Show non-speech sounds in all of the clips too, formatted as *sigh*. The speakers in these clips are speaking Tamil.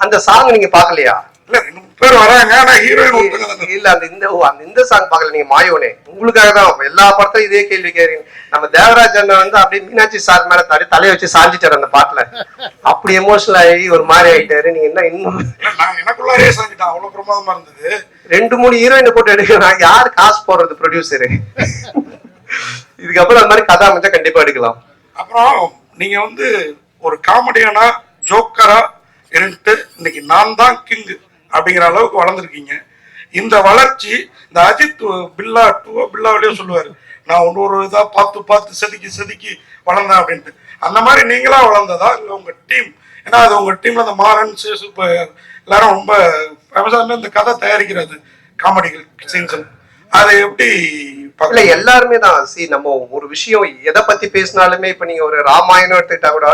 அந்த சாங் நீங்க பாக்கலையா பேர் வராங்க ஆனா ஹீரோயின். இல்ல அந்த இந்த அந்த இந்த சாங் பாக்கல நீங்க மாயோனே. உங்களுக்காக தான் எல்லா படத்தையும் இதே கேள்வி கேக்குறீங்க நம்ம தேவராஜ் அண்ணன் வந்து அப்படியே மீனாட்சி சார் மேல தடி தலையை வச்சு சாஞ்சிட்டாரு அந்த பாட்டுல. அப்படி எமோஷனல் ஆகி ஒரு மாதிரி ஆயிட்டாரு. நீங்க என்ன இன்னும்? எனக்குள்ளாரே சாங்கிட்டேன் அவ்வளவு பிரமாதமா இருந்தது. ரெண்டு மூணு ஹீரோயினை போட்டு எடுக்கலாம் யார் காசு போடுறது ப்ரொடியூசரு இதுக்கப்புறம் அந்த மாதிரி கதை அமைச்சா கண்டிப்பா எடுக்கலாம். அப்புறம் நீங்க வந்து ஒரு காமெடியானா ஜோக்கரா என்கிட்ட இன்னைக்கு நான் தான் கிங்கு அப்படிங்கிற அளவுக்கு வளர்ந்துருக்கீங்க. இந்த வளர்ச்சி இந்த அஜித் பில்லா டூ பில்லாவிலேயே சொல்லுவாரு நான் ஒன்று ஒரு இதா பார்த்து பார்த்து செதுக்கி செதுக்கி வளர்ந்தேன் அப்படின்ட்டு. அந்த மாதிரி நீங்களா வளர்ந்ததா? இல்லை உங்க டீம் ஏன்னா அது உங்க டீம்ல அந்த மாறன் சேசு இப்போ எல்லாரும் ரொம்ப விவசாயமே இந்த கதை தயாரிக்கிறது காமெடிகள் சீன்ஸ் அதை எப்படி இல்ல எல்லாருமே தான். சி நம்ம ஒரு விஷயம் எதை பத்தி பேசினாலுமே இப்ப நீங்க ஒரு ராமாயணம் எடுத்துக்கிட்டா கூட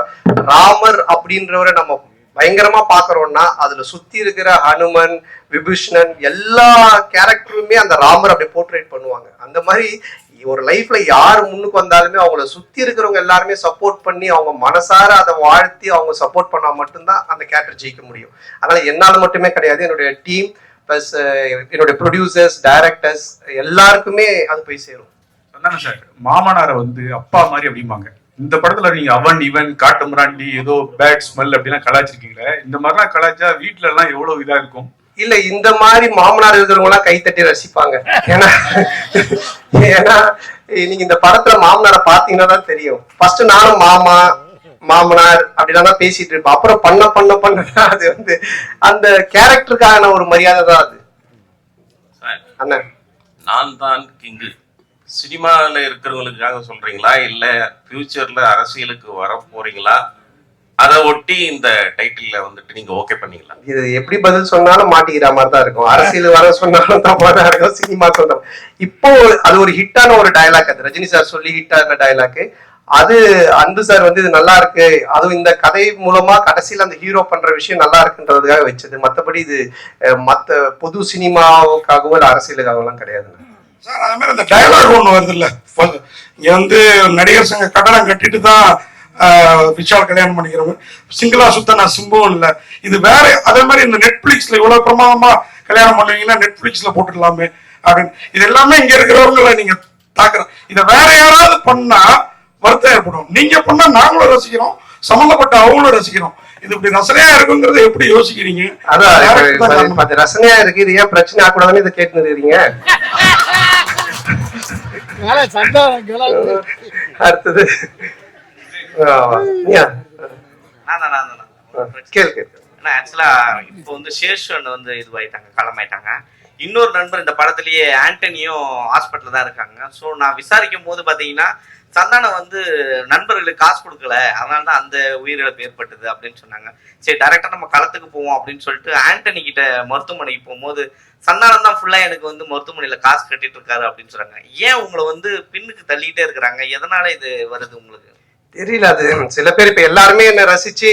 ராமர் அப்படின்றவரை நம்ம பயங்கரமா பாக்குறோம்னா அதுல சுத்தி இருக்கிற ஹனுமன் விபீஷ்ணன் எல்லா கேரக்டருமே அந்த ராமர் அப்படி போர்ட்ரேட் பண்ணுவாங்க. அந்த மாதிரி ஒரு லைஃப்ல யார் முன்னுக்கு வந்தாலுமே அவங்கள சுத்தி இருக்கிறவங்க எல்லாருமே சப்போர்ட் பண்ணி அவங்க மனசார அதை வாழ்த்தி அவங்க சப்போர்ட் பண்ணா மட்டும்தான் அந்த கேரக்டர் ஜெயிக்க முடியும். அதனால என்னால மட்டுமே கிடையாது. என்னுடைய டீம் ப்ளஸ் என்னுடைய ப்ரொடியூசர்ஸ் டைரக்டர்ஸ் எல்லாருக்குமே அது போய் சேரும். சார் மாமனாரை வந்து அப்பா மாதிரி அப்படிம்பாங்க. இந்த படத்துல நீங்க அவன் இவன் காட்டு மிராண்டி ஏதோ பேட் ஸ்மெல் அப்படிலாம் கலாச்சிருக்கீங்களே இந்த மாதிரிலாம் கலாச்சா வீட்ல எல்லாம் எவ்வளவு இதா இருக்கும்? இல்ல இந்த மாதிரி மாமனார் இருக்கிறவங்க எல்லாம் கைத்தட்டி ரசிப்பாங்க. ஏன்னா ஏன்னா நீங்க இந்த படத்துல மாமனாரை பாத்தீங்கன்னா தான் தெரியும். ஃபர்ஸ்ட் நானும் மாமா மாமனார் அப்படிலாம் தான் பேசிட்டு இருப்பேன் அப்புறம் பண்ண பண்ண பண்ண அது வந்து அந்த கேரக்டருக்கான ஒரு மரியாதை தான் அது. சார் அண்ணன் நான் தான் கிங்கு. சினிமாவில் இருக்கிறவங்களுக்காக சொல்றீங்களா? இல்ல ஃபியூச்சர்ல அரசியலுக்கு வர போறீங்களா? அதை ஒட்டி இந்த டைட்டில் வந்துட்டு நீங்க ஓகே பண்ணீங்களா? இது எப்படி பதில் சொன்னாலும் மாட்டிக்கிற மாதிரி தான் இருக்கும். அரசியல் வர சொன்னாலும் தப்பா தான் இருக்கும். சினிமா சொன்னாலும். இப்போ அது ஒரு ஹிட்டான ஒரு டயலாக் அது. ரஜினி சார் சொல்லி ஹிட்டான டயலாக் அது அன்பு சார் வந்து இது நல்லா இருக்கு. அதுவும் இந்த கதை மூலமா கடைசியில அந்த ஹீரோ பண்ற விஷயம் நல்லா இருக்குன்றதுக்காக வச்சது. மத்தபடி இது மற்ற மத்த பொது சினிமாவுக்காகவோ இல்லை அரசியலுக்காகவும் கிடையாது. சார் அது மாதிரி அந்த டயலாக் ஒன்று வருது இல்ல இங்க வந்து நடிகர் சங்க கட்டடம் கட்டிட்டு தான் விஷால் கல்யாணம் பண்ணிக்கிறவங்க. சிங்கிளா சுத்த நான் சிம்பும் இல்ல. இது வேற அதே மாதிரி இந்த நெட்ஃபிளிக்ஸ்ல இவ்வளவு பிரமாதமா கல்யாணம் பண்ணுவீங்கன்னா நெட்ஃபிளிக்ஸ்ல போட்டுடலாமே அப்படின்னு. இது எல்லாமே இங்க இருக்கிறவங்கள நீங்க தாக்குறோம் இதை வேற யாராவது பண்ணா வருத்தம் ஏற்படும். நீங்க பண்ணா நாங்களும் ரசிக்கிறோம் சம்பந்தப்பட்ட அவங்களும் ரசிக்கிறோம். இது இப்படி ரசனையா இருக்குங்கிறத எப்படி யோசிக்கிறீங்க? அதான் ரசனையா இருக்கு இது ஏன் பிரச்சனை ஆகக்கூடாதுன்னு இதை கேட்டு கிளம்பு அடுத்தது. கேளு கேளு. ஆக்சுவலா இப்போ வந்து சேஷன் வந்து இதுவாயிட்டாங்க களமாயிட்டாங்க. இன்னொரு நண்பர் இந்த படத்துலயே ஆண்டனியும் ஹாஸ்பிட்டல்ல தான் இருக்காங்க. ஸோ நான் விசாரிக்கும் போது பாத்தீங்கன்னா சந்தானம் வந்து நண்பர்களுக்கு காசு கொடுக்கல. அதனால தான் அந்த உயிரிழப்பு ஏற்பட்டது அப்படின்னு சொன்னாங்க. சரி டேரக்டா நம்ம களத்துக்கு போவோம் அப்படின்னு சொல்லிட்டு ஆண்டனி கிட்ட மருத்துவமனைக்கு போகும்போது சந்தானம் தான் ஃபுல்லா எனக்கு வந்து மருத்துவமனையில காசு கட்டிட்டு இருக்காரு அப்படின்னு சொல்றாங்க ஏன் உங்களை வந்து பின்னுக்கு தள்ளிட்டே இருக்கிறாங்க? எதனால இது வருது உங்களுக்கு? தெரியல அது. சில பேர் இப்ப எல்லாருமே என்ன ரசிச்சு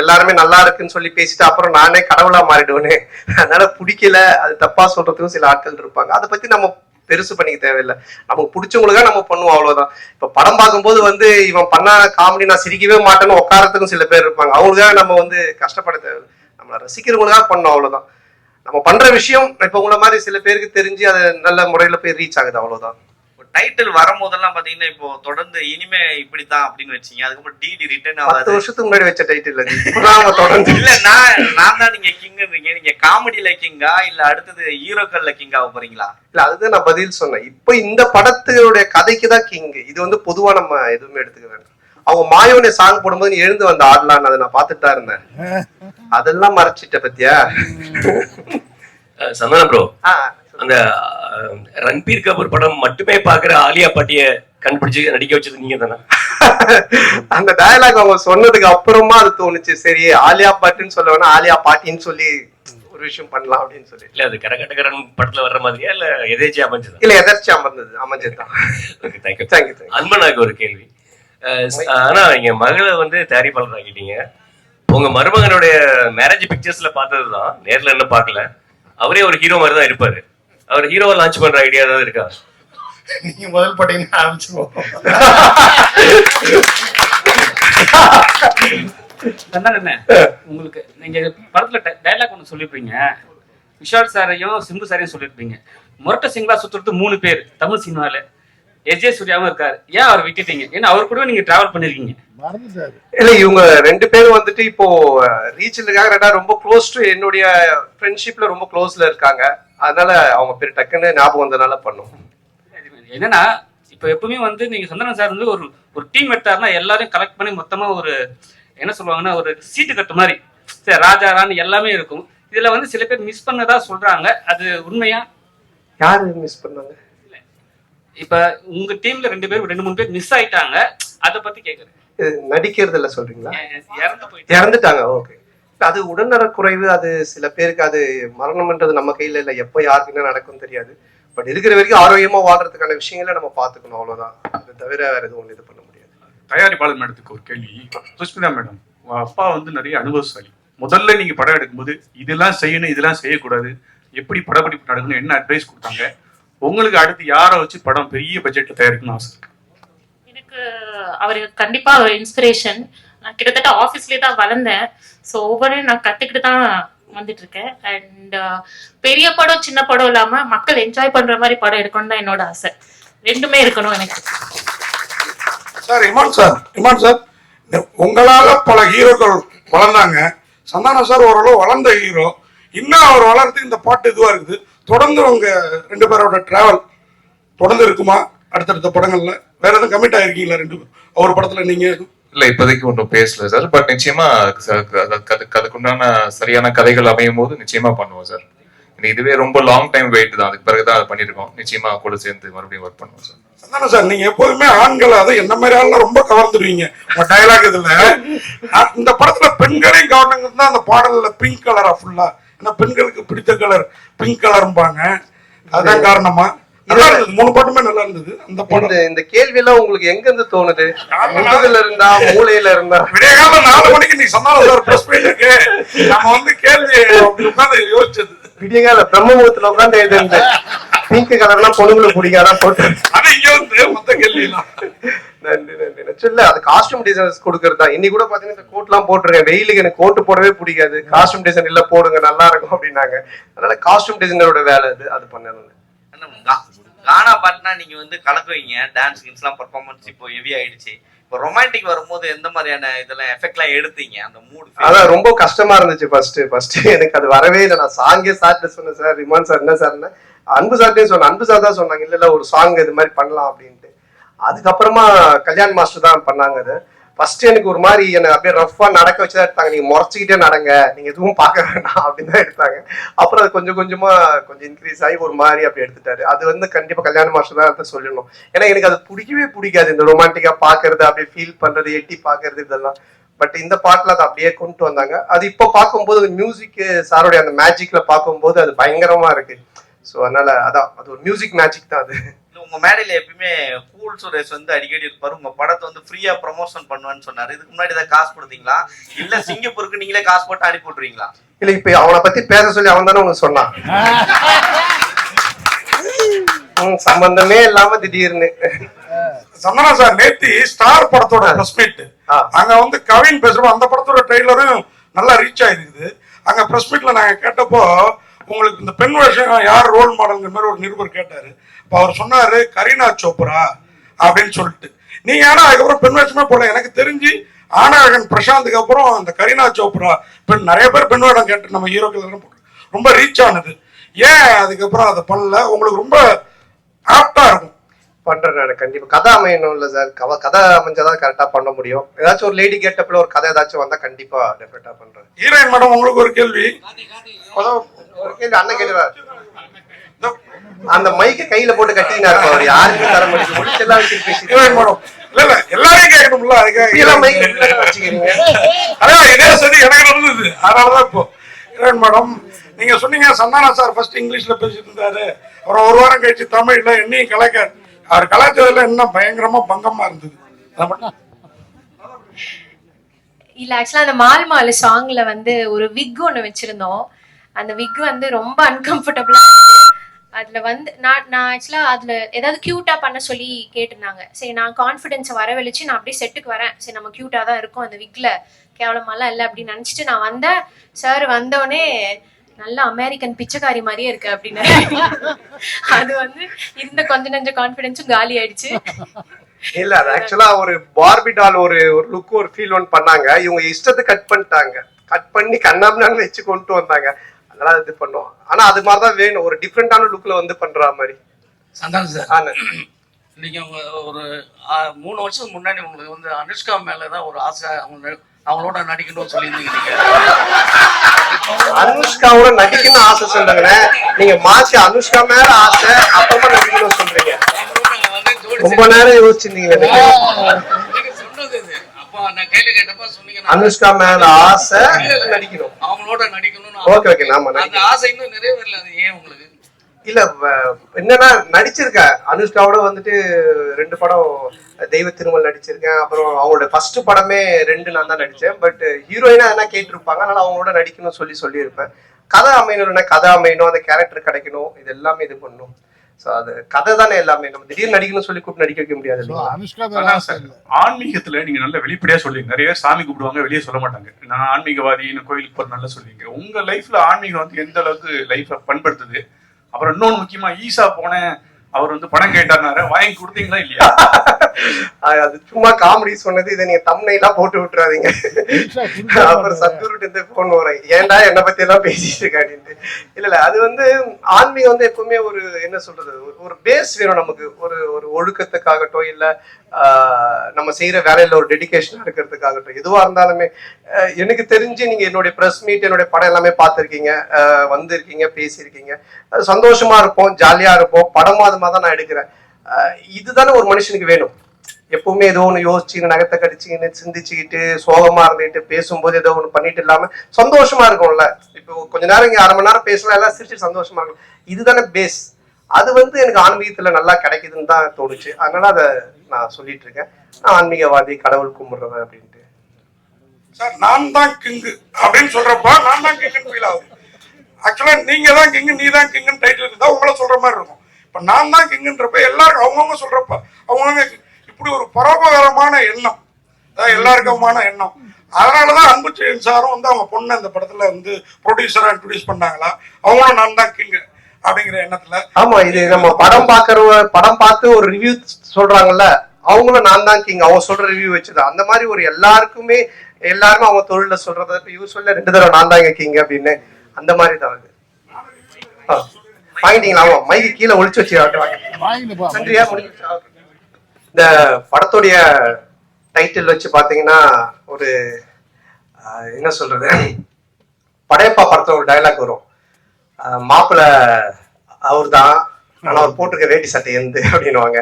எல்லாருமே நல்லா இருக்குன்னு சொல்லி பேசிட்டு அப்புறம் நானே கடவுளா மாறிடுவேனே. அதனால பிடிக்கல. அது தப்பா சொல்றதுக்கும் சில ஆட்கள் இருப்பாங்க. அதை பத்தி நம்ம பெருசு பண்ணிக்க தேவையில்லை. நமக்கு பிடிச்சவங்களுக்கா நம்ம பண்ணுவோம் அவ்வளவுதான். இப்ப படம் பார்க்கும்போது வந்து இவன் பண்ண காமெடி நான் சிரிக்கவே மாட்டேன்னு உட்காரத்துக்கும் சில பேர் இருப்பாங்க. அவங்களுக்காக நம்ம வந்து கஷ்டப்பட தேவையில்லை. நம்மள ரசிக்கிறவங்களுக்காக பண்ணோம் அவ்வளவுதான். நம்ம பண்ற விஷயம் இப்ப உங்களை மாதிரி சில பேருக்கு தெரிஞ்சு அதை நல்ல முறையில போய் ரீச் ஆகுது அவ்வளவுதான். டைட்டில் வரும்போதெல்லாம் பாத்தீங்கன்னா இப்போ தொடர்ந்து இனிமே இப்படித்தான் அப்படின்னு வச்சீங்க. அதுக்கப்புறம் டிடி ரிட்டர்ன் ஆகாது. வருஷத்துக்கு முன்னாடி வச்ச டைட்டில் *laughs* தொடர்ந்து. இல்ல நான் நான் தான் நீங்க கிங்ன்றீங்க நீங்க காமெடியில கிங்கா இல்ல அடுத்தது ஹீரோக்கள்ல கிங் ஆக போறீங்களா? இல்ல அதுதான் நான் பதில் சொன்னேன். இப்போ இந்த படத்துடைய கதைக்கு தான் கிங் இது வந்து பொதுவா நம்ம எதுவுமே எடுத்துக்க வேண்டாம். அவங்க மாயோனே சாங் போடும்போது நீ எழுந்து வந்த ஆடலான்னு அதை நான் பார்த்துட்டு தான் இருந்தேன். *laughs* அதெல்லாம் மறைச்சிட்ட பத்தியா? *laughs* சந்தானம் ப்ரோ ஆ, அந்த ரன்பீர் கபூர் படம் மட்டுமே பாக்குற ஆலியா பாட்டிய கண்டுபிடிச்சு நடிக்க வச்சது நீங்க தானே? அந்த டயலாக் அவங்க சொன்னதுக்கு அப்புறமா அது தோணுச்சு. சரி ஆலியா பாட்டுன்னு சொல்ல வேணா ஆலியா பாட்டின்னு சொல்லி ஒரு விஷயம் பண்ணலாம் அப்படின்னு சொல்லி. இல்ல அது கரகட்டகரன் படத்துல வர்ற மாதிரியா இல்ல எதேச்சியா அமைஞ்சதா? இல்ல எதர்ச்சி அமர்ந்தது அமைஞ்சதுதான் okay thank you thank you அன்பனாக்கு ஒரு கேள்வி. ஆனா நீங்க மகளை வந்து தயாரிப்பாளர் ஆக்கிட்டீங்க உங்க மருமகனுடைய மேரேஜ் பிக்சர்ஸ்ல பார்த்ததுதான் நேர்ல என்ன பார்க்கல. அவரே ஒரு ஹீரோ மாதிரி தான் இருப்பாரு. அவர் ஹீரோவை லான்ச் பண்ற ஐடியா ஏதாவது இருக்கா? நீங்க முதல் பட்டீங்கன்னா ஆரம்பிச்சிருவோம். உங்களுக்கு நீங்க படத்துல டைலாக் ஒன்று சொல்லியிருப்பீங்க விஷால் சாரையும் சிம்பு சாரையும் சொல்லியிருப்பீங்க முரட்ட சிங்களா சுத்துறது மூணு பேர் தமிழ் சினிமால. எஜே சூர்யாவும் இருக்காரு. ஏன் அவர் விட்டுட்டீங்க? ஏன்னா அவர் கூட நீங்க டிராவல் பண்ணிருக்கீங்க. இல்ல இவங்க ரெண்டு பேரும் வந்துட்டு இப்போ ரீச்சில் இருக்காங்க. ரெண்டா ரொம்ப க்ளோஸ் டு என்னுடைய ஃப்ரெண்ட்ஷிப்ல ரொம்ப க்ளோஸ்ல இருக்காங்க. அதனால அவங்க பேர் டக்குன்னு ஞாபகம் வந்ததுனால பண்ணோம். என்னன்னா இப்ப எப்பவுமே வந்து நீங்க சந்தனம் சார் வந்து ஒரு ஒரு டீம் எடுத்தாருன்னா எல்லாரையும் கலெக்ட் பண்ணி மொத்தமா ஒரு என்ன சொல்லுவாங்கன்னா ஒரு சீட்டு கட்டு மாதிரி. சரி ராஜா ராணி எல்லாமே இருக்கும். இதுல வந்து சில பேர் மிஸ் பண்ணதா சொல்றாங்க. அது உண்மையா? யாரு மிஸ் பண்ணாங்க? இப்ப உங்க டீம்ல ரெண்டு பேர் ரெண்டு மூணு பேர் மிஸ் ஆயிட்டாங்க. அத பத்தி கேக்குறேன். நடிக்கிறதுல சொல்றீங்களா? இறந்துட்டாங்க ஓகே அது உடல்நலக் குறைவு அது சில பேருக்கு அது மரணம்ன்றது நம்ம கையில இல்ல. எப்போ யாருக்கு என்ன நடக்கும் தெரியாது. பட் இருக்கிற வரைக்கும் ஆரோக்கியமா வாழ்றதுக்கான விஷயங்களை நம்ம பாத்துக்கணும் அவ்வளவுதான். அது தவிர வேற எதுவும் இது பண்ண முடியாது. தயாரிப்பாளர் மேடத்துக்கு ஒரு கேள்வி. சுஷ்மிதா மேடம் உங்க அப்பா வந்து நிறைய அனுபவசாலி முதல்ல நீங்க படம் எடுக்கும்போது இதெல்லாம் செய்யணும் இதெல்லாம் செய்யக்கூடாது. எப்படி படப்பிடிப்பு நடக்கணும் என்ன அட்வைஸ் கொடுத்தாங்க? உங்களுக்கு அடுத்து யாரை வச்சு படம் பெரிய பட்ஜெட்ல தயாரிக்கணும்னு ஆசை இருக்கு? எனக்கு அவர் கண்டிப்பா ஒரு இன்ஸ்பிரேஷன் நான் கிட்டத்தட்ட ஆஃபீஸ்லேயே தான் வளர்ந்தேன். ஸோ ஒவ்வொன்றையும் நான் கற்றுக்கிட்டு தான் வந்துட்டு இருக்கேன் அண்ட் uh, பெரிய படம் சின்ன படம் இல்லாமல் மக்கள் என்ஜாய் பண்ணுற மாதிரி படம் எடுக்கணும்னு தான் என்னோட ஆசை. ரெண்டுமே இருக்கணும் எனக்கு. Sir Imman sir Imman sir உங்களால் பல ஹீரோக்கள் வளர்ந்தாங்க. சந்தானம் சார் ஓரளவு வளர்ந்த ஹீரோ. இன்னும் அவர் வளர்த்து இந்த பாட்டு இதுவாக இருக்குது. தொடர்ந்து உங்க ரெண்டு பேரோட டிராவல் தொடர்ந்து இருக்குமா? அடுத்தடுத்த படங்கள்ல. வேற எதுவும் கமிட் ஆயிருக்கீங்களா ரெண்டு பேரும்? அவர் படத்துல நீங்க இல்ல இப்போதைக்கு ஒன்றும் பேசல சார். பட் நிச்சயமா அதுக்குண்டான சரியான கதைகள் அமையும் போது நிச்சயமா பண்ணுவோம் சார். இதுவே ரொம்ப லாங் டைம் வெயிட் தான். அதுக்கு பிறகுதான் அதை பண்ணிருக்கோம் நிச்சயமா கூட சேர்ந்து மறுபடியும் ஒர்க் பண்ணுவோம் சார். சந்தானம் சார்? நீங்க எப்போதுமே ஆண்களை அதை என்ன மாதிரி ஆள்லாம் ரொம்ப கவர்ந்துடுவீங்க? உங்க டயலாக் இதுல இந்த படத்துல பெண்களையும் கவர்னங்க தான் அந்த பாடல்ல பிங்க் கலரா ஃபுல்லா ஏன்னா பெண்களுக்கு பிடித்த கலர் பிங்க் கலரும்பாங்க அதுதான் காரணமா. நல்லா இருந்தது மூணு பாட்டுமே நல்லா இருந்தது. அந்த இந்த இந்த கேள்வி எல்லாம் உங்களுக்கு எங்க இருந்து தோணுது முதுகுல இருந்தா மூளையில இருந்தா? விடியகால நாலு மணிக்கு நீ சொன்னாலும் சார் பிரஸ் இருக்கு. நம்ம வந்து கேள்வி உட்காந்து யோசிச்சது. விடியகால பிரம்ம முகத்துல உட்காந்து எழுது பிங்க் கலர்லாம் பொண்ணுங்களுக்கு பிடிக்காதான் போட்டு. ஆனா இங்க வந்து மொத்த கேள்வி எல்லாம் நன்றி நன்றி. அது காஸ்டியூம் டிசைனர்ஸ் கொடுக்கறது இன்னைக்கு கூட பாத்தீங்கன்னா இந்த கோட் எல்லாம் போட்டிருக்கேன். வெயிலுக்கு எனக்கு கோட் போடவே பிடிக்காது. காஸ்டியூம் டிசைன் இல்ல போடுங்க நல்லா இருக்கும் அப்படின்னாங்க. அதனால காஸ்டியூம் டிசைனரோட வேலை அது. அது பண்ணணும். கானா பாட்டுனா நீங்க வந்து கலக்குவீங்க டான்ஸ் கின்ஸ்லாம் பர்ஃபார்மன்ஸ் இப்போ ஹெவி ஆயிடுச்சு. இப்போ ரொமான்டிக் வரும்போது எந்த மாதிரியான இதெல்லாம் எஃபெக்ட்லாம் எடுத்தீங்க? அந்த மூடு அதான் ரொம்ப கஷ்டமா இருந்துச்சு ஃபர்ஸ்ட் ஃபர்ஸ்ட் எனக்கு அது வரவே இல்லை. நான் சாங்கே சார்ட்ட சொன்னேன் சார் ரிமான் சார் என்ன சார்னு அன்பு சார்ட்டே சொன்னேன். அன்பு சார் தான் சொன்னாங்க இல்ல இல்ல ஒரு சாங் இது மாதிரி பண்ணலாம் அப்படின்ட்டு. அதுக்கப்புறமா கல்யாண் மாஸ்டர் தான் பண்ணாங்க அது. ஃபர்ஸ்ட் எனக்கு ஒரு மாதிரி என்ன அப்படியே ரஃபா நடக்க வச்சுதான் எடுத்தாங்க. நீங்க முறைச்சிக்கிட்டே நடங்க. நீங்க எதுவும் பார்க்க வேண்டாம் அப்படின்னு தான் எடுத்தாங்க. அப்புறம் அது கொஞ்சம் கொஞ்சமா கொஞ்சம் இன்க்ரீஸ் ஆகி ஒரு மாதிரி அப்படி எடுத்துட்டாரு. அது வந்து கண்டிப்பா கல்யாண மாஸ்டர் தான் அதை சொல்லணும். ஏன்னா எனக்கு அது பிடிக்கவே பிடிக்காது. இந்த ரொமான்டிக்கா பாக்குறது அப்படியே ஃபீல் பண்றது எட்டி பாக்குறது இதெல்லாம். பட் இந்த பாட்டில் அதை அப்படியே கொண்டு வந்தாங்க. அது இப்போ பார்க்கும்போது மியூசிக் சாரோடைய அந்த மேஜிக்ல பார்க்கும்போது அது பயங்கரமா இருக்கு. ஸோ அதனால அதான். அது ஒரு மியூசிக் மேஜிக் தான் அது. உங்க மேடையில எப்பயுமே கூல் சுரேஷ் வந்து அடிக்கடி இருப்பாரு. உங்க படத்தை வந்து ஃப்ரீயா ப்ரமோஷன் பண்ணுவேன்னு சொன்னாரு. இதுக்கு முன்னாடி ஏதாவது காசு கொடுத்தீங்களா? இல்ல சிங்கப்பூருக்கு நீங்களே காசு போட்டு அனுப்பி விட்றீங்களா இல்ல இப்ப அவனை பத்தி பேச சொல்லி அவன் தானே உனக்கு சொன்னான். சம்பந்தமே இல்லாம திடீர்னு. சந்தனா சார் நேத்தி ஸ்டார் படத்தோட பிரஸ் மீட். அங்க வந்து கவின் பேசுறோம் அந்த படத்தோட ட்ரெய்லரும் நல்லா ரீச் ஆயிருக்குது. அங்க பிரஸ் மீட்ல நாங்க கேட்டப்போ உங்களுக்கு இந்த பெண் வருஷம் யார் ரோல் மாடல்ங்கிற மாதிரி ஒரு நிருபர் கேட்டாரு. இப்போ அவர் சொன்னாரு கரீனா சோப்ரா அப்படின்னு சொல்லிட்டு. நீ ஆனா அதுக்கப்புறம் பெண் வேஷமே போல எனக்கு தெரிஞ்சு ஆனாழகன் பிரசாந்துக்கு அப்புறம் அந்த கரீனா சோப்ரா பெண் நிறைய பேர் பெண் வேடம் கேட்டு நம்ம ஹீரோக்கள் எல்லாம் போட்டு ரொம்ப ரீச் ஆனது. ஏன் அதுக்கப்புறம் அதை பண்ணல? உங்களுக்கு ரொம்ப ஆப்டா இருக்கும். பண்றேன் நான் கண்டிப்பா. கதை அமையணும் இல்ல சார். கவ கதை அமைஞ்சாதான் கரெக்டா பண்ண முடியும். ஏதாச்சும் ஒரு லேடி கேட்டப்ல ஒரு கதை ஏதாச்சும் வந்தா கண்டிப்பா டெஃபினட்டா பண்றேன். ஹீரோயின் மேடம் உங்களுக்கு ஒரு கேள்வி? ஒரு கேள்வி. அண்ணன் கேட்டுவார் இந்த அந்த மைக்க கையில போட்டு கட்டினா இருப்பா அவர் யாருக்கும் தர முடியும்? வச்சுட்டு பேசிட்டு ஹீரோயின் மேடம் இல்ல இல்ல எல்லாரையும் கேட்கணும்ல இப்படியெல்லாம் மைக் அதுக்காக வச்சுக்கிறீங்க. அதான் இதே சரி எனக்கு இருந்தது அதனாலதான் இப்போ. ஹீரோயின் மேடம் நீங்க சொன்னீங்க சந்தானா சார் ஃபர்ஸ்ட் இங்கிலீஷ்ல பேசிட்டு இருந்தாரு. அப்புறம் ஒரு வாரம் கழிச்சு தமிழ்ல என்னையும் கலாய்க்க அவர் கலாச்சாரத்துல என்ன பயங்கரமா பங்கமா இருந்தது. இல்ல ஆக்சுவலா அந்த மால் மாலு சாங்ல வந்து ஒரு விக் ஒண்ணு வச்சிருந்தோம். அந்த விக் வந்து ரொம்ப அன்கம்ஃபர்டபுளா இருந்தது. அதுல வந்து நான் நான் ஆக்சுவலா அதுல ஏதாவது கியூட்டா பண்ண சொல்லி கேட்டிருந்தாங்க. சரி நான் கான்ஃபிடென்ஸை வரவழைச்சு நான் அப்படியே செட்டுக்கு வரேன். சரி நம்ம கியூட்டா தான் இருக்கும் அந்த விக்ல. கேவலமாலாம் இல்லை அப்படின்னு நினைச்சிட்டு நான் வந்தேன். சார் வந்தோடனே நல்ல அமெரிக்கன் பிச்சைக்காரி மாதிரியே இருக்கு அப்படின்னு. அது வந்து இருந்த கொஞ்ச நெஞ்ச கான்ஃபிடென்ஸும் காலி ஆயிடுச்சு. இல்ல அது ஆக்சுவலா ஒரு பார்பி டால் ஒரு ஒரு லுக் ஒரு ஃபீல் ஒன் பண்ணாங்க. இவங்க இஷ்டத்தை கட் பண்ணிட்டாங்க. கட் பண்ணி கண்ணாமண்ணு வச்சு கொண்டு வந்தாங்க. அதனால இது பண்ணோம் ஆனா அது மாதிரிதான் வேணும். ஒரு டிஃப்ரெண்டான லுக்ல வந்து பண்ற மாதிரி. சந்தானம் சார். நீங்க ஒரு மூணு வருஷம் முன்னாடி உங்களுக்கு வந்து அனுஷ்கா மேல தான் ஒரு ஆசை அவங்க அவங்களோட நடிக்கணும்னு சொல்லியிருந்தீங்க அனுஷ்காவோட நடிக்கணும்னு ஆசை சொன்னாங்கண்ணே நீங்க மாத்தி அனுஷ்கா மேல ஆசை அப்புறமா நடிக்கணும்னு சொல்றீங்க. ரொம்ப நேரம் யோசிச்சிருந்தீங்க அனுஷ்கா மேல ஆசை நடிக்கணும். அவங்களோட நடிக்கணும்னு ஓகே ஓகே நாம அந்த நடிக்கணும். ஆசை இன்னும் நிறைவேறல அது. ஏன் உங்களுக்கு? இல்ல என்னன்னா நடிச்சிருக்கேன் அனுஷ்காவோட வந்துட்டு ரெண்டு படம் தெய்வ திருமல் நடிச்சிருக்கேன். அப்புறம் அவங்களோட ஃபர்ஸ்ட் படமே ரெண்டு நான் தான் நடிச்சேன். பட் ஹீரோயினா என்ன கேட்டிருப்பாங்க? அதனால அவங்களோட நடிக்கணும்னு சொல்லி சொல்லியிருப்பேன். கதை அமையணும்னா கதை அமையணும். அந்த கேரக்டர் கிடைக்கணும். இது எல்லாமே இது பண்ணும் ஸோ அது கதை தானே எல்லாமே. நம்ம திடீர்னு நடிக்கணும்னு சொல்லி கூப்பிட்டு நடிக்க வைக்க முடியாது ஆன்மீகத்துல நீங்க நல்ல வெளிப்படையா சொல்லுவீங்க நிறைய பேர் சாமி கும்பிடுவாங்க வெளியே சொல்ல மாட்டாங்க. நான் ஆன்மீகவாதி கோயிலுக்கு போற நல்லா சொல்லுவீங்க உங்க லைஃப்ல ஆன்மீகம் வந்து எந்த அளவுக்கு லைஃப பண்படுத்துது? அப்புறம் இன்னொன்று முக்கியமாக ஈஸா போனேன். அவர் வந்து பணம் கேட்டாருனாரு வாங்கி கொடுத்தீங்களா இல்லையா? *laughs* அது சும்மா காமெடி சொன்னது இதை நீங்க தம்னைலாம் போட்டு விட்டுறாதீங்க. அப்புறம் சத்குருட்டு இருந்து போன் வரேன் ஏன்டா என்ன பத்தி எல்லாம் பேசிட்டு இருக்க அப்படின்ட்டு இல்ல இல்ல அது வந்து ஆன்மீகம் வந்து எப்பவுமே ஒரு என்ன சொல்றது ஒரு- ஒரு பேஸ் வேணும் நமக்கு. ஒரு ஒரு ஒழுக்கத்துக்காகட்டும் இல்ல ஆஹ், நம்ம செய்யற வேலையில ஒரு டெடிகேஷனா இருக்கிறதுக்காகட்டும் எதுவா இருந்தாலுமே எனக்கு தெரிஞ்சு நீங்க என்னுடைய பிரஸ் மீட் என்னுடைய படம் எல்லாமே பார்த்திருக்கீங்க. வந்திருக்கீங்க பேசியிருக்கீங்க. அது சந்தோஷமா இருப்போம் ஜாலியா இருப்போம். படமா அது தான் நான் எடுக்கிறேன். இதுதானே ஒரு மனுஷனுக்கு வேணும். எப்பவுமே ஏதோ ஒன்று யோசிச்சுன்னு நகத்தை கடிச்சுன்னு சிந்திச்சுக்கிட்டு சோகமா இருந்துட்டு பேசும்போது ஏதோ ஒன்று பண்ணிட்டு இல்லாம சந்தோஷமா இருக்கும்ல இப்போ கொஞ்ச நேரம் இங்கே அரை மணி நேரம் பேசலாம் எல்லாம் சிரிச்சு சந்தோஷமா இருக்கும் இதுதானே பேஸ் அது வந்து எனக்கு ஆன்மீகத்துல நல்லா கிடைக்குதுன்னு தான் தோணுச்சு. அதனால அதை நான் சொல்லிட்டு இருக்கேன். நான் ஆன்மீகவாதி கடவுள் கும்பிடுறவன் அப்படின்ட்டு. சார் நான் தான் கிங்கு அப்படின்னு சொல்றப்ப நான் தான் கிங்குன்னு ஃபீல் ஆகுது. ஆக்சுவலா நீங்க தான் கிங்கு நீ தான் கிங்குன்னு டைட்டில் இருந்தா உங்களை சொல்ற மாதிரி இருக்கும். இப்ப நான் தான் கிங்குன்றப்ப எல்லாரும் அவங்கவுங்க சொல்றப்ப அவங்கவுங்க இப்படி ஒரு பரோபகாரமான எண்ணம். அதாவது எல்லாருக்குமான எண்ணம். அதனாலதான் அன்பு செயின் சாரும் வந்து அவங்க பொண்ணு அந்த படத்துல வந்து ப்ரொடியூசரா இன்ட்ரடியூஸ் பண்ணாங்களா? அவங்களும் நான் தான் கிங்கு அப்படிங்கிற எண்ணத்துல. ஆமா இது நம்ம படம் பாக்குறவ படம் பார்த்து ஒரு ரிவ்யூ சொல்றாங்கல்ல அவங்களும் நான் தான் கிங் அவங்க சொல்ற ரிவ்யூ வச்சுதான். அந்த மாதிரி ஒரு எல்லாருக்குமே எல்லாருமே அவங்க தொழில சொல்றத இப்ப இவர் சொல்ல ரெண்டு தடவை நான் தான் கிங் அப்படின்னு. அந்த மாதிரி தான் அது. வாங்கிட்டீங்களா ஆமா மைக்கு கீழே ஒளிச்சு வச்சு நன்றியா? இந்த படத்துடைய டைட்டில் வச்சு பாத்தீங்கன்னா ஒரு என்ன சொல்றது? படையப்பா படத்துல ஒரு டயலாக் வரும். மாப்பிள்ள அவர் தான் ஆனா அவர் போட்டிருக்க வேட்டி சட்டை எந்த அப்படின்னுவாங்க.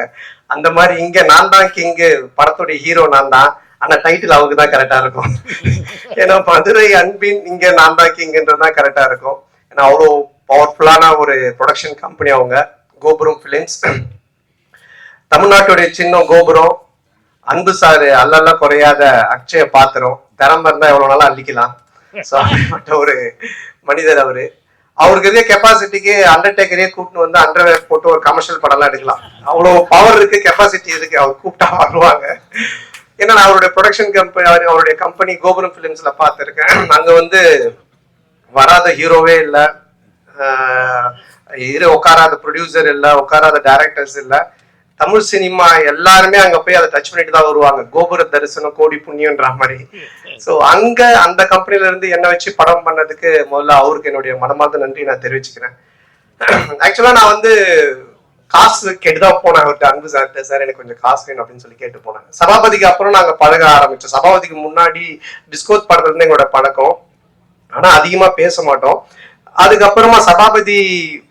அந்த மாதிரி இங்க நான் தான் கிங்கு படத்துடைய ஹீரோ நான் தான். ஆனா டைட்டில் அவருக்கு தான் கரெக்டா இருக்கும். ஏன்னா மதுரை அன்பின் இங்க நான் தான் கிங்ன்றது தான் கரெக்டா இருக்கும். ஏன்னா அவ்வளோ பவர்ஃபுல்லான ஒரு ப்ரொடக்ஷன் கம்பெனி அவங்க கோபுரம் ஃபிலிம்ஸ் தமிழ்நாட்டுடைய சின்னம் கோபுரம் அன்பு சாரு அல்லல்ல குறையாத அக்ஷய பாத்திரம் திறமை இருந்தா எவ்வளவு நாளா அள்ளிக்கலாம். ஸோ அப்படிப்பட்ட ஒரு மனிதர் அவரு. அவருக்கு இதே கெப்பாசிட்டிக்கு அண்டர்டேக்கரே கூப்பிட்டு வந்து அண்டர்வேர் போட்டு ஒரு கமர்ஷியல் படம்லாம் எடுக்கலாம். அவ்வளோ பவர் இருக்கு கெப்பாசிட்டி இருக்கு அவர் கூப்பிட்டா வருவாங்க. ஏன்னா நான் அவருடைய ப்ரொடக்ஷன் கம்பெனி அவருடைய கம்பெனி கோபுரம் ஃபிலிம்ஸ்ல பார்த்துருக்கேன். அங்க வந்து வராத ஹீரோவே இல்லை. இரு உட்காராத ப்ரொடியூசர் இல்லை உட்காராத டைரக்டர்ஸ் இல்லை. தமிழ் சினிமா எல்லாருமே அங்க போய் அதை டச் பண்ணிட்டு தான் வருவாங்க. கோபுர தரிசனம் கோடி புண்ணியன்ற மாதிரி. ஸோ அங்க அந்த கம்பெனில இருந்து என்ன வச்சு படம் பண்ணதுக்கு முதல்ல அவருக்கு என்னுடைய மனமார்ந்த நன்றி நான் தெரிவிச்சுக்கிறேன். ஆக்சுவலா நான் வந்து காசு கெட்டுதான் போனேன். அவர்கிட்ட அன்பு சார்கிட்ட சார் எனக்கு கொஞ்சம் காசு வேணும் அப்படின்னு சொல்லி கேட்டு போனேன். சபாபதிக்கு அப்புறம் நாங்க பழக ஆரம்பிச்சோம். சபாபதிக்கு முன்னாடி டிஸ்கோஸ் படத்துல இருந்து எங்களோட பழக்கம். ஆனா அதிகமா பேச மாட்டோம். அதுக்கப்புறமா சபாபதி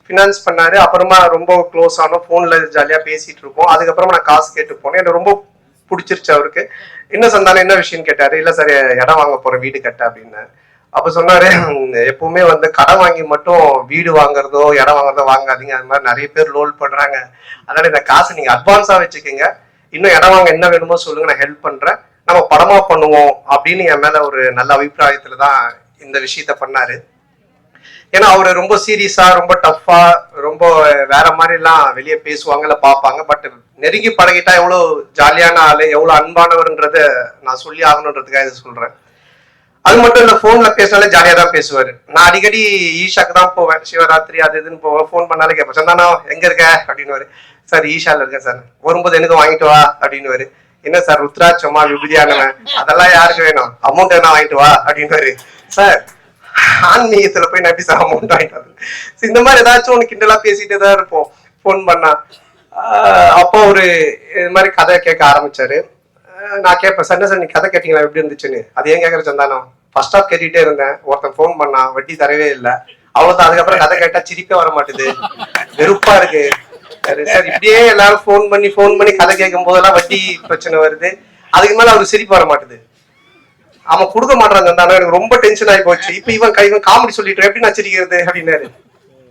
ஃபினான்ஸ் பண்ணாரு. அப்புறமா ரொம்ப க்ளோஸ் ஆனோம். ஃபோன்ல ஜாலியா பேசிட்டு இருப்போம் அதுக்கப்புறமா நான் காசு கேட்டு போனேன். எனக்கு ரொம்ப பிடிச்சிருச்சு அவருக்கு. என்ன சந்தானம் என்ன விஷயம் கேட்டாரு. இல்ல சார் இடம் வாங்க போறேன். வீடு கட்ட அப்படின்னு. அப்ப சொன்னாரு எப்பவுமே வந்து கடன் வாங்கி மட்டும் வீடு வாங்குறதோ இடம் வாங்குறதோ வாங்காதீங்க. அது மாதிரி நிறைய பேர் லோல் பண்றாங்க. அதனால இந்த காசு நீங்க அட்வான்ஸா வச்சுக்கோங்க. இன்னும் இடம் வாங்க என்ன வேணுமோ சொல்லுங்க. நான் ஹெல்ப் பண்றேன். நம்ம படமா பண்ணுவோம். அப்படின்னு என் மேல ஒரு நல்ல அபிப்பிராயத்துல தான் இந்த விஷயத்த பண்ணாரு. ஏன்னா அவரு ரொம்ப சீரியஸா ரொம்ப டஃப்பா ரொம்ப வேற மாதிரி எல்லாம் வெளியே பேசுவாங்கல்ல பார்ப்பாங்க. பட் நெருங்கி பழகிட்டா எவ்வளவு ஜாலியான ஆளு எவ்வளவு அன்பானவர்ன்றத நான் சொல்லி ஆகணுன்றதுக்காக இதை சொல்றேன். அது மட்டும் இல்ல போன்ல பேசினாலே ஜாலியா தான் பேசுவாரு. நான் அடிக்கடி ஈஷாக்கு தான் போவேன். சிவராத்திரி அது இதுன்னு போவேன். ஃபோன் பண்ணாலே கேட்பேன். சந்தானா எங்க இருக்க? அப்படின்னு சார் ஈஷால இருக்கேன் சார். வரும்போது எனக்கு வாங்கிட்டு வா? அப்படின்னு என்ன சார் ருத்ராட்சமா விபதியானவன்? அதெல்லாம் யாருக்கு வேணும்? அமௌண்ட் என்ன வாங்கிட்டு வா? அப்படின்னு சார் ஆன்மீகத்துல போய் நான் எப்படி சார் அமௌண்ட் வாங்கிட்டு இந்த மாதிரி ஏதாச்சும் ஒன்று கிண்டலா பேசிட்டே தான் இருப்போம். ஃபோன் பண்ணா. அப்போ ஒரு இது மாதிரி கதை கேட்க ஆரம்பிச்சாரு. நான் கேட்பேன் சார் என்ன சார் நீ கதை கேட்டீங்களா? எப்படி இருந்துச்சுன்னு? அது ஏன் கேட்கற சந்தானம்? ஃபர்ஸ்ட் ஆஃப் கேட்டுட்டே இருந்தேன். ஒருத்தன் ஃபோன் பண்ணான் வட்டி தரவே இல்லை. அவ்வளவுதான். அதுக்கப்புறம் கதை கேட்டா சிரிப்பே வர மாட்டுது வெறுப்பா இருக்கு. சரி சார். இப்படியே எல்லாரும் ஃபோன் பண்ணி ஃபோன் பண்ணி கதை கேட்கும் போதெல்லாம் வட்டி பிரச்சனை வருது. அதுக்கு மேல அவருக்கு சிரிப்பு வர மாட்டுது அவன் கொடுக்க மாட்டாங்க எனக்கு ரொம்ப டென்ஷன் ஆகி போச்சு. இப்ப இவன் கை- இவன் காமெடி சொல்லிட்டு எப்படி நான் சிரிக்கிறது? அப்படின்னாரு.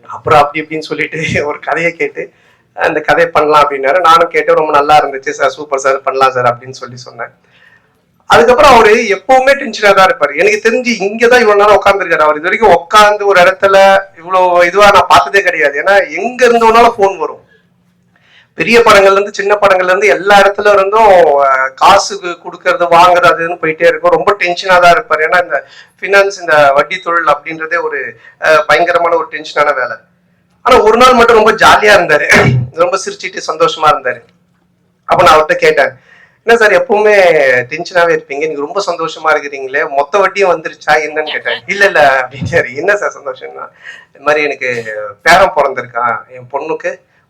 அப்புறம் அப்படி இப்படின்னு சொல்லிட்டு ஒரு கதையை கேட்டு அந்த கதையை பண்ணலாம் அப்படின்னாரு. நானும் கேட்டு ரொம்ப நல்லா இருந்துச்சு சார். Super sir. பண்ணலாம் சார் அப்படின்னு சொல்லி சொன்னேன். அதுக்கப்புறம் அவரு எப்பவுமே டென்ஷனா தான் இருப்பாரு. எனக்கு தெரிஞ்சு இங்கதான் இவ்வளவு நேரம் உட்காந்துருக்காரு அவர். இது வரைக்கும் உட்காந்து ஒரு இடத்துல இவ்வளவு இதுவா நான் பார்த்ததே கிடையாது. ஏன்னா எங்க இருந்தவனால ஃபோன் வரும். பெரிய படங்கள்ல இருந்து சின்ன படங்கள்ல இருந்து எல்லா இடத்துல இருந்தும் காசு கொடுக்கறது வாங்குறது அதுன்னு போயிட்டே இருக்கும். ரொம்ப டென்ஷனா தான் இருப்பாரு. ஏன்னா இந்த ஃபினான்ஸ் இந்த வட்டி தொழில் அப்படின்றதே ஒரு பயங்கரமான ஒரு டென்ஷனான வேலை. ஆனா ஒரு நாள் மட்டும் ரொம்ப ஜாலியா இருந்தாரு. ரொம்ப சிரிச்சிட்டு சந்தோஷமா இருந்தாரு. அப்ப நான் அவர்கிட்ட கேட்டேன் என்ன சார் எப்பவுமே டென்ஷனாவே இருப்பீங்க. நீங்க ரொம்ப சந்தோஷமா இருக்கிறீங்களே. மொத்த வட்டியும் வந்துருச்சா? என்னன்னு கேட்டேன். இல்ல இல்ல அப்படின்னாரு. என்ன சார் சந்தோஷம்னா இந்த மாதிரி எனக்கு பேரன் பிறந்திருக்கான். என் பொண்ணுக்கு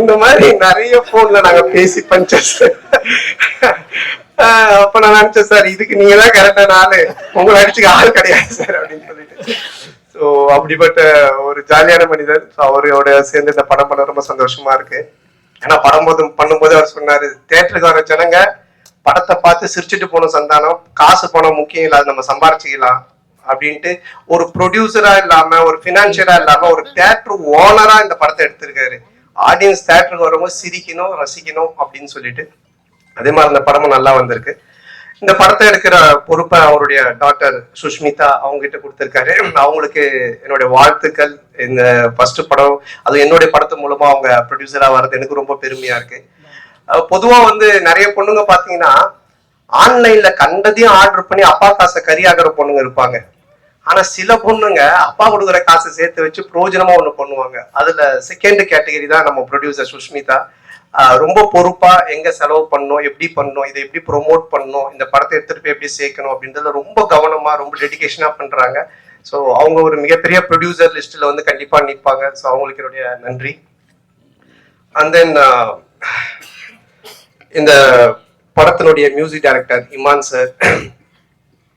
இந்த மாதிரி நிறைய போன்ல நாங்க பேசி பஞ்சஸ் அப்ப நான் நினைச்சேன் சார் இதுக்கு நீங்க தான் கரெக்டான ஆளு. உங்களை அடிச்சுக்க ஆள் கிடையாது சார் அப்படின்னு சொல்லிட்டு. ஸோ அப்படிப்பட்ட ஒரு ஜாலியான மனிதர். அவரோட சேர்ந்து இந்த படம் பண்ண ரொம்ப சந்தோஷமா இருக்கு. ஏன்னா படம் போது பண்ணும்போது அவர் சொன்னாரு தேட்டருக்கு வர ஜனங்க படத்தை பார்த்து சிரிச்சுட்டு போன சந்தானம் காசு போன முக்கியம் இல்லாத நம்ம சம்பாரிச்சுக்கலாம். அப்படின்ட்டு ஒரு ப்ரொடியூசரா இல்லாம ஒரு பினான்சியரா இல்லாம ஒரு தேட்டர் ஓனரா இந்த படத்தை எடுத்திருக்காரு. ஆடியன்ஸ் தேட்டருக்கு வரும்போது சிரிக்கணும் ரசிக்கணும் அப்படின்னு சொல்லிட்டு. அதே மாதிரி அந்த படமும் நல்லா வந்திருக்கு. இந்த படத்தை எடுக்கிற பொறுப்பை அவருடைய டாக்டர் சுஷ்மிதா அவங்க கிட்ட கொடுத்திருக்காரு. அவங்களுக்கு என்னுடைய வாழ்த்துக்கள். இந்த ஃபர்ஸ்ட் படம் அது என்னுடைய படத்து மூலமா அவங்க ப்ரொடியூசரா வர்றது எனக்கு ரொம்ப பெருமையா இருக்கு. பொதுவா வந்து நிறைய பொண்ணுங்க பாத்தீங்கன்னா ஆன்லைன்ல கண்டதையும் ஆர்டர் பண்ணி அப்பா காசை கரியாகிற பொண்ணுங்க இருப்பாங்க. ஆனா சில பொண்ணுங்க அப்பா கொடுக்குற காசை சேர்த்து வச்சு பிரோஜனமா ஒண்ணு பண்ணுவாங்க. அதுல செகண்ட் கேட்டகரி தான் நம்ம ப்ரொடியூசர் சுஷ்மிதா. ரொம்ப பொறுப்பா எங்க செலவு பண்ணணும் எப்படி பண்ணணும் இதை எப்படி ப்ரொமோட் பண்ணணும் இந்த படத்தை எடுத்துட்டு போய் எப்படி சேர்க்கணும் அப்படின்றதுல ரொம்ப கவனமா ரொம்ப டெடிக்கேஷனா பண்றாங்க. ஸோ அவங்க ஒரு மிகப்பெரிய ப்ரொடியூசர் லிஸ்ட்ல வந்து கண்டிப்பா நிற்பாங்க ஸோ அவங்களுக்கு என்னுடைய நன்றி. அண்ட் தென் இந்த படத்தினுடைய மியூசிக் டைரக்டர் இமான் சார்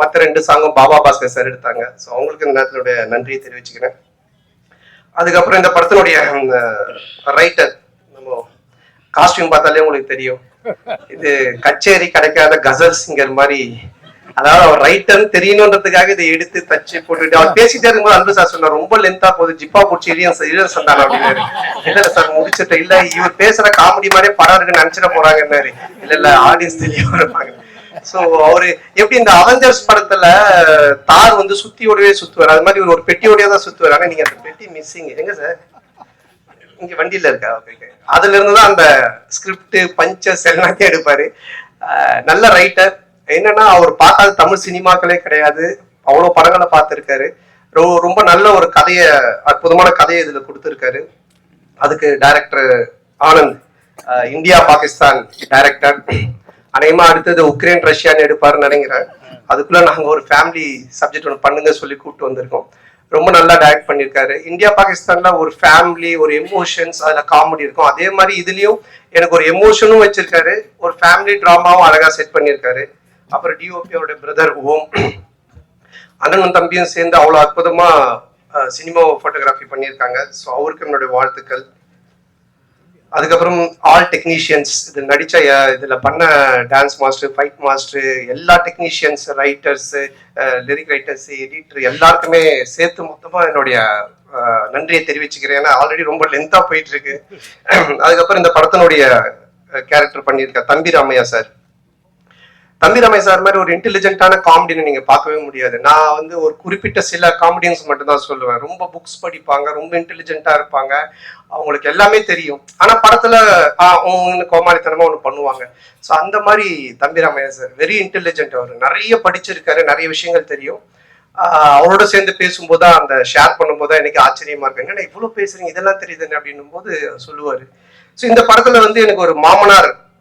மற்ற ரெண்டு சாங்கும் பாபா பாஸ்கர் சார் எடுத்தாங்க. ஸோ அவங்களுக்கு இந்த நேரத்தினுடைய நன்றியை தெரிவிச்சுக்கிறேன். அதுக்கப்புறம் இந்த படத்தினுடைய ரைட்டர் நம்ம காஸ்டியூம் பார்த்தாலே உங்களுக்கு தெரியும். இது கச்சேரி கிடைக்காத கசல் சிங்கர் மாதிரி. அதாவது அவர் ரைட்டர்னு தெரியணுன்றதுக்காக இதை எடுத்து தச்சு போட்டுட்டு அவர் பேசிட்டே இருக்கும்போது அன்பு சார் சொன்னார் ரொம்ப லென்த்தா போகுது ஜிப்பா பிடிச்சி இளையன் இளையன் சந்தானம் அப்படின்னாரு. இல்ல இல்ல சார் முடிச்சிட்டு இல்ல இவர் பேசுற காமெடி மாதிரியே படம் இருக்குன்னு நினைச்சிட போறாங்கன்னாரு. இல்ல இல்ல ஆடியன்ஸ் தெளிவா இருப்பாங்க. சோ அவரு எப்படி இந்த அவெஞ்சர்ஸ் படத்துல தார் வந்து சுத்தியோடவே சுத்துவார்? அது மாதிரி ஒரு பெட்டியோடய தான் சுத்துவார். ஆனா நீங்க அந்த பெட்டி மிஸ்ஸிங் எங்க சார் இங்க வண்டியில இருக்கா? ஓகே அதுல இருந்து தான் அந்த ஸ்கிரிப்ட் பஞ்சஸ் எல்லாத்தையும் எடுப்பாரு. நல்ல ரைட்டர் என்னன்னா அவர் பார்க்காத தமிழ் சினிமாக்களே கிடையாது. அவ்வளோ படங்களை பார்த்துருக்காரு. ரொம்ப நல்ல ஒரு கதையை அற்புதமான கதையை இதுல கொடுத்துருக்காரு. அதுக்கு director Anand India Pakistan director அநேகமா அடுத்தது உக்ரைன் ரஷ்யான்னு எடுப்பாருன்னு நினைக்கிறேன். அதுக்குள்ள நாங்க ஒரு ஃபேமிலி சப்ஜெக்ட் ஒன்று பண்ணுங்க சொல்லி கூப்பிட்டு வந்திருக்கோம். ரொம்ப நல்லா டைரக்ட் பண்ணியிருக்காரு. இந்தியா பாகிஸ்தான்ல ஒரு ஃபேமிலி ஒரு எமோஷன்ஸ் அதுல காமெடி இருக்கும். அதே மாதிரி இதுலயும் எனக்கு ஒரு எமோஷனும் வச்சிருக்காரு. ஒரு ஃபேமிலி ட்ராமாவும் அழகா செட் பண்ணியிருக்காரு. அப்புறம் டிஓபியோட பிரதர் ஓம் அண்ணனும் தம்பியும் சேர்ந்து அவ்வளோ அற்புதமா சினிமா ஃபோட்டோகிராஃபி பண்ணியிருக்காங்க. ஸோ அவருக்கு என்னுடைய வாழ்த்துக்கள். அதுக்கப்புறம் ஆல் டெக்னீஷியன்ஸ் இது நடிச்ச இதில் இதுல பண்ண டான்ஸ் மாஸ்டர் ஃபைட் மாஸ்டர் எல்லா technicians writers lyric writers editor எல்லாருக்குமே சேர்த்து மொத்தமா என்னுடைய நன்றியை தெரிவிச்சுக்கிறேன். ஏன்னா ஆல்ரெடி ரொம்ப லென்த்தா போயிட்டு இருக்கு. அதுக்கப்புறம் இந்த படத்தினுடைய கேரக்டர் பண்ணியிருக்க தம்பி ராமையா சார். தம்பி ரமேஷ் சார் மாதிரி ஒரு இன்டெலிஜென்ட்டான காமெடின்னு நீங்க பார்க்கவே முடியாது. நான் வந்து ஒரு குறிப்பிட்ட சில காமெடியன்ஸ் மட்டும் தான் சொல்லுவேன். ரொம்ப புக்ஸ் படிப்பாங்க ரொம்ப இன்டெலிஜென்ட்டா இருப்பாங்க. அவங்களுக்கு எல்லாமே தெரியும். ஆனா படத்துல கோமாளித்தனமா ஒன்று பண்ணுவாங்க. ஸோ அந்த மாதிரி தம்பி ரமேஷ் சார் வெரி இன்டெலிஜென்ட் அவர். நிறைய படிச்சிருக்காரு நிறைய விஷயங்கள் தெரியும். அவரோட சேர்ந்து பேசும்போது தான் அந்த ஷேர் பண்ணும்போது தான் எனக்கு ஆச்சரியமா இருக்கு. என்ன இவ்வளவு பேசுறீங்க? இதெல்லாம் தெரியுதுன்னு அப்படின்னும் போது சொல்லுவாரு. ஸோ இந்த படத்துல வந்து எனக்கு ஒரு மாமனார்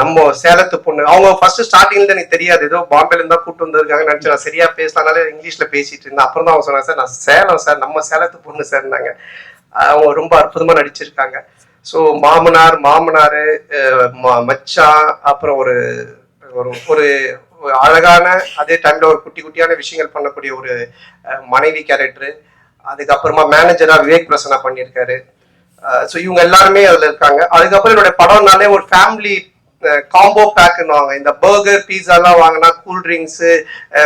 நம்ம சேலத்து பொண்ணு. அவங்க ஃபர்ஸ்ட் ஸ்டார்டிங்ல எனக்கு தெரியாது. ஏதோ பாம்பேல இருந்தா கூட்டு வந்திருக்காங்க நினைச்சு நான் சரியா பேசலாம்னால இங்கிலீஷ்ல பேசிட்டு இருந்தேன். அப்புறம் தான் அவங்க சொன்னாங்க சார் நான் சேலம் சார். நம்ம சேலத்து பொண்ணு சார்னாங்க அவங்க ரொம்ப அற்புதமா நடிச்சிருக்காங்க. ஸோ மாமனார் மாமனார் மச்சான் அப்புறம் ஒரு ஒரு ஒரு அழகான அதே டைம்ல ஒரு குட்டி குட்டியான விஷயங்கள் பண்ணக்கூடிய ஒரு மனைவி கேரக்டர் அதுக்கப்புறமா மேனேஜரா விவேக் பிரசனா பண்ணியிருக்காரு. ஸோ இவங்க எல்லாருமே அதுல இருக்காங்க. அதுக்கப்புறம் என்னோட படம்னாலே ஒரு ஃபேமிலி காம்போ பேக்குன்னுவாங்க இந்த பர்கர் பீஸாலாம் வாங்கினா கூல் ட்ரிங்க்ஸ்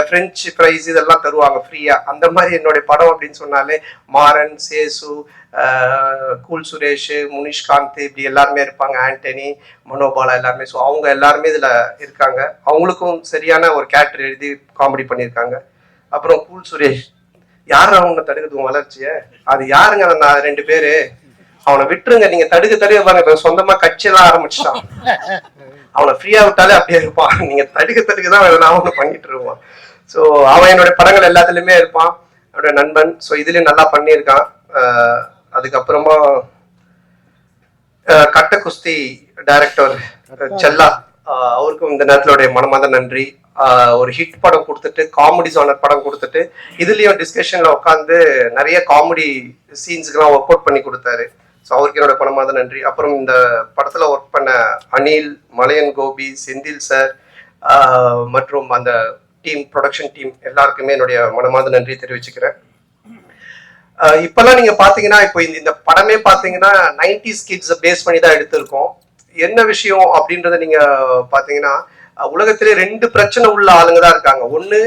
ஃப்ரெஞ்ச் ஃப்ரைஸ் இதெல்லாம் தருவாங்க ஃப்ரீயா அந்த மாதிரி என்னுடைய படம் அப்படின்னு சொன்னாலே மாறன் சேசு கூல் சுரேஷ் முனிஷ்காந்த் இப்படி எல்லாருமே இருப்பாங்க. ஆண்டனி மனோபாலா எல்லாருமே. ஸோ அவங்க எல்லாருமே இதில் இருக்காங்க. அவங்களுக்கும் சரியான ஒரு கேரக்டர் எழுதி காமெடி பண்ணியிருக்காங்க. அப்புறம் கூல் சுரேஷ். யார் அவங்க தடுக்குது உன் அது யாருங்க? நான் ரெண்டு பேரு. அவனை விட்டுருங்க நீங்க தடுக்க தடுக்க பாருங்க. சொந்தமா கட்சியெல்லாம் ஆரம்பிச்சிட்டான். அவனை ஃப்ரீயா விட்டாலே அப்படியே இருப்பான் நீங்க தடுக்க தடுக்க தான் நான் ஒண்ணு பண்ணிட்டு இருப்பான். ஸோ அவன் என்னோட படங்கள் எல்லாத்துலயுமே இருப்பான். என்னோட நண்பன். ஸோ இதுலயும் நல்லா பண்ணியிருக்கான். அதுக்கப்புறமா கட்ட குஸ்தி டைரக்டர் செல்லா. அவருக்கும் இந்த நேரத்திலுடைய மனமார்ந்த நன்றி. ஒரு ஹிட் படம் கொடுத்துட்டு காமெடி ஜானர் படம் கொடுத்துட்டு இதுலயும் டிஸ்கஷன்ல உட்காந்து நிறைய காமெடி சீன்ஸுக்கெல்லாம் ஒர்க் அவுட் பண்ணி கொடுத்தாரு. ஸோ அவருக்கு என்னோட பணமாக நன்றி. அப்புறம் இந்த படத்துல ஒர்க் பண்ண அனில் மலையன் கோபி செந்தில் சார் மற்றும் அந்த டீம் ப்ரொடக்ஷன் டீம் எல்லாருக்குமே என்னுடைய மனமார்ந்த நன்றி தெரிவிச்சுக்கிறேன். இப்பெல்லாம் நீங்க பாத்தீங்கன்னா இப்போ இந்த இந்த படமே பாத்தீங்கன்னா நைன்டிஸ் கிட்ஸ் பேஸ் பண்ணி தான் எடுத்திருக்கோம். என்ன விஷயம் அப்படின்றத நீங்க பாத்தீங்கன்னா உலகத்திலே ரெண்டு பிரச்சனை உள்ள ஆளுங்க தான் இருக்காங்க. ஒண்ணு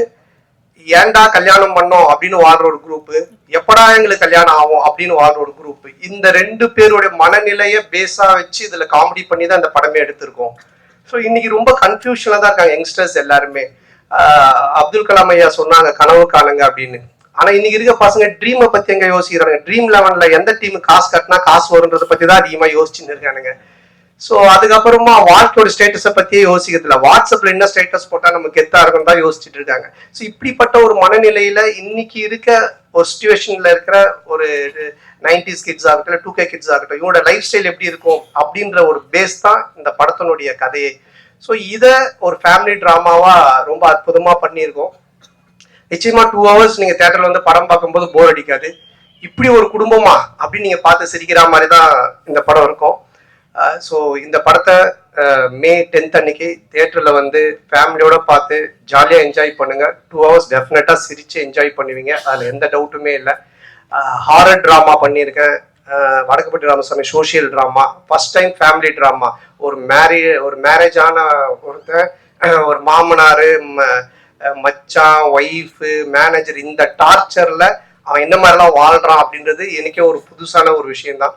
ஏன்டா கல்யாணம் பண்ணோம் அப்படின்னு வாழ்ற ஒரு குரூப்பு எப்படா எங்களுக்கு கல்யாணம் ஆகும் அப்படின்னு வாழ்ற ஒரு குரூப் இந்த ரெண்டு பேருடைய மனநிலைய பேஸா வச்சு இதுல காமெடி பண்ணி தான் இந்த படமே எடுத்திருக்கோம். ஸோ இன்னைக்கு ரொம்ப கன்ஃபியூஷனா தான் இருக்காங்க யங்ஸ்டர்ஸ் எல்லாருமே. அப்துல் கலாம் ஐயா சொன்னாங்க கனவு காணுங்க அப்படின்னு. ஆனா இன்னைக்கு இருக்க பசங்க ட்ரீமை பத்தி எங்க யோசிக்கிறாங்க? ட்ரீம் லெவன்ல எந்த டீம் காசு கட்டினா காசு வரும்ன்றத பத்தி தான் அதிகமா யோசிச்சுன்னு இருக்கானுங்க. ஸோ அதுக்கப்புறமா வாழ்க்கையோட ஸ்டேட்டஸை பத்தியே யோசிக்கிறது இல்ல. வாட்ஸ்அப்ல என்ன ஸ்டேட்டஸ் போட்டா நமக்கு கெத்தா இருக்கும் தான் யோசிச்சுட்டு இருக்காங்க. ஸோ இப்படிப்பட்ட ஒரு மனநிலையில இன்னைக்கு இருக்க ஒரு சுச்சுவேஷன்ல இருக்கிற ஒரு நைன்டிஸ் கிட்ஸ் ஆகட்டும் டூ கே கிட்ஸ் ஆகட்டும் இவங்களோட லைஃப் ஸ்டைல் எப்படி இருக்கும் அப்படின்ற ஒரு பேஸ் தான் இந்த படத்தினுடைய கதையை. ஸோ இதை ஒரு ஃபேமிலி ட்ராமாவா ரொம்ப அற்புதமா பண்ணியிருக்கோம். நிச்சயமா டூ ஹவர்ஸ் நீங்க தேட்டர்ல வந்து படம் பார்க்கும்போது போர் அடிக்காது. இப்படி ஒரு குடும்பமா அப்படின்னு நீங்க பார்த்து சிரிக்கிற மாதிரி தான் இந்த படம் இருக்கும். ஸோ இந்த படத்தை மே டென்த் அன்னைக்கு தேட்டரில் வந்து ஃபேமிலியோட பார்த்து ஜாலியாக என்ஜாய் பண்ணுங்க. டூ ஹவர்ஸ் டெஃபினட்டாக சிரிச்சு என்ஜாய் பண்ணுவீங்க. அதில் எந்த டவுட்டுமே இல்லை. ஹாரர் ட்ராமா பண்ணியிருக்கேன். Vadakkupatti Ramasamy social drama first time family drama ஒரு மேரே ஒரு மேரேஜ் ஆன ஒருத்தன் ஒரு மாமனார் மச்சான் ஒய்ஃபு மேனேஜர் இந்த டார்ச்சரில் அவன் என்ன மாதிரிலாம் வாழ்றான் அப்படின்றது எனக்கே ஒரு புதுசான ஒரு விஷயம்தான்.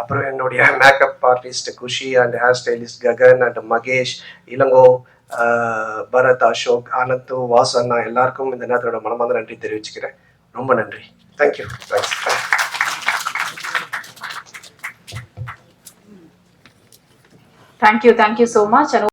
அப்புறம் என்னுடைய makeup artist Kushi and hair stylist Gagan and Mahesh Ilango Bharath Ashok Anand வாசண்ணா எல்லாருக்கும் இந்த நேரத்தோட மனமார்ந்த நன்றி தெரிவிச்சுக்கிறேன். ரொம்ப நன்றி. Thank you thanks thank you thank you so much